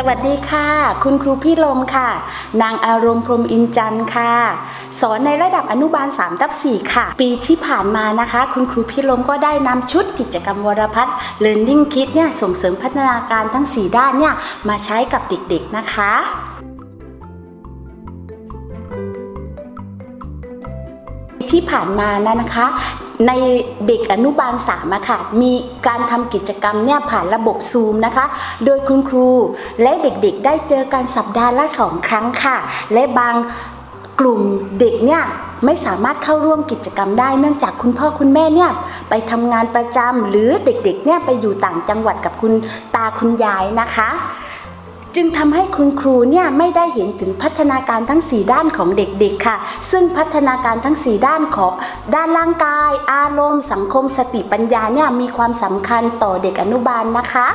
สวัสดีค่ะ คุณครูพี่ลมค่ะ นางอารมณ์พรมอินจันทร์ค่ะ สอนในระดับอนุบาล3ทับ4ค่ะ ปีที่ผ่านมานะคะ คุณครูพี่ลมก็ได้นำชุดกิจกรรมวรพัฒน์ Learning Kit เนี่ยส่งเสริมพัฒนาการทั้ง 4 ด้านเนี่ยมาใช้กับเด็กๆนะคะที่ผ่านมานะนะคะ ในเด็กอนุบาล3อะค่ะมีการทำกิจกรรมเนี่ยผ่านระบบซูมนะคะ โดยคุณครูและเด็กๆได้เจอกันสัปดาห์ละ2ครั้งค่ะ และบางกลุ่มเด็กเนี่ยไม่สามารถเข้าร่วมกิจกรรมได้เนื่องจากคุณพ่อคุณแม่เนี่ยไปทำงานประจำหรือเด็กๆเนี่ยไปอยู่ต่างจังหวัดกับคุณตาคุณยายนะคะ จึงทำให้คุณครูเนี่ยไม่ได้เห็นถึงพัฒนาการทั้ง 4 ด้านของเด็กๆค่ะ ซึ่งพัฒนาการทั้ง 4 ด้านของด้านร่างกาย อารมณ์ สังคมสติปัญญาเนี่ยมีความสำคัญต่อเด็กอนุบาลนะคะ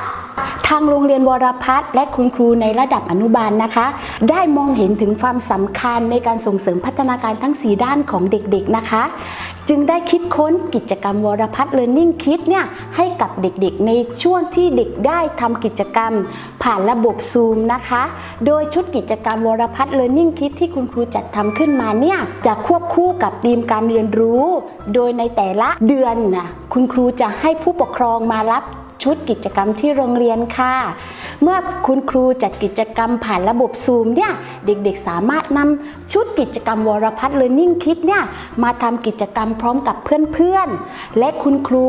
ทางโรงเรียนวรพัฒน์และคุณครูในระดับอนุบาลนะคะ ได้มองเห็นถึงความสำคัญในการส่งเสริมพัฒนาการทั้ง 4 ด้านของเด็กๆนะคะ จึงได้คิดค้นกิจกรรมวรพัฒน์ Learning Kit เนี่ยให้กับเด็กๆ ในช่วงที่เด็กได้ทำกิจกรรม ผ่านระบบซูมนะคะ โดยชุดกิจกรรมวรพัฒน์ Learning Kit ที่คุณครูจัดทำขึ้นมาเนี่ยจะควบคู่กับธีมการเรียนรู้ โดยในแต่ละเดือนนะคุณครูจะให้ผู้ปกครองมารับ ชุดกิจกรรมที่โรงเรียนค่ะ เมื่อคุณครูจัดกิจกรรมผ่านระบบซูมเนี่ยเด็กๆสามารถนำชุดกิจกรรมวรพัฒน์ Learning Kit เนี่ยมาทำกิจกรรมพร้อมกับเพื่อนๆ และคุณครู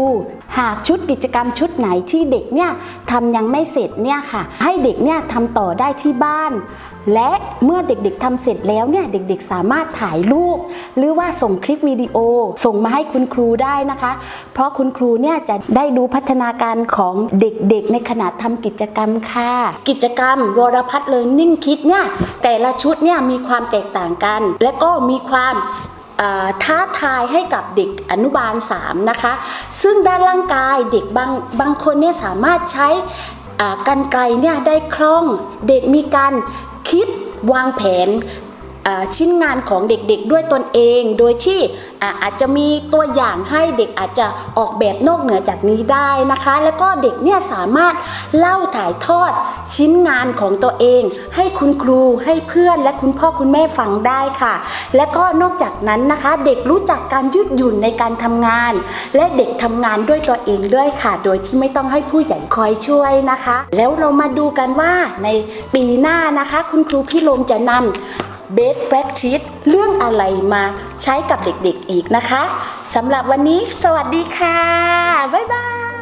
หากชุดกิจกรรมชุดไหนที่เด็กเนี่ยทำยังไม่เสร็จเนี่ยค่ะ ให้เด็กเนี่ยทำต่อได้ที่บ้าน และเมื่อเด็กๆทำเสร็จแล้วเนี่ยเด็กๆสามารถถ่ายรูป หรือว่าส่งคลิปวิดีโอ ส่งมาให้คุณครูได้นะคะ เพราะคุณครูเนี่ยจะได้ดูพัฒนาการของเด็กๆ ในขณะทำกิจกรรมค่ะกิจกรรมวรพัฒน์ Learning Kit เนี่ยแต่ละชุดเนี่ยมีความแตกต่างกัน และก็มีความท้าทายให้กับเด็กอนุบาล 3 นะคะ ซึ่งด้านร่างกายเด็กบางบางคนเนี่ยสามารถใช้กันไกลเนี่ยได้คล่อง เด็กมีการคิดวางแผน ชิ้นงานของเด็กๆด้วยตนเอง โดยที่อาอาจจะมีตัวอย่างให้เด็กอาจจะออกแบบนอกเหนือจากนี้ได้นะคะ แล้วก็เด็กเนี่ยสามารถเล่าถ่ายทอดชิ้นงานของตัวเอง ให้คุณครูให้เพื่อนและคุณพ่อคุณแม่ฟังได้ค่ะ และก็นอกจากนั้นนะคะ เด็กรู้จักการยืดหยุ่นในการทำงาน และเด็กทำงานด้วยตัวเองด้วยค่ะ โดยที่ไม่ต้องให้ผู้ใหญ่คอยช่วยนะคะ แล้วเรามาดูกันว่าในปีหน้านะคะ คุณครูพี่ลมจะนำ Best Practice เรื่องอะไรมาใช้กับเด็กๆอีกนะคะสำหรับวันนี้สวัสดีค่ะ บ๊ายบาย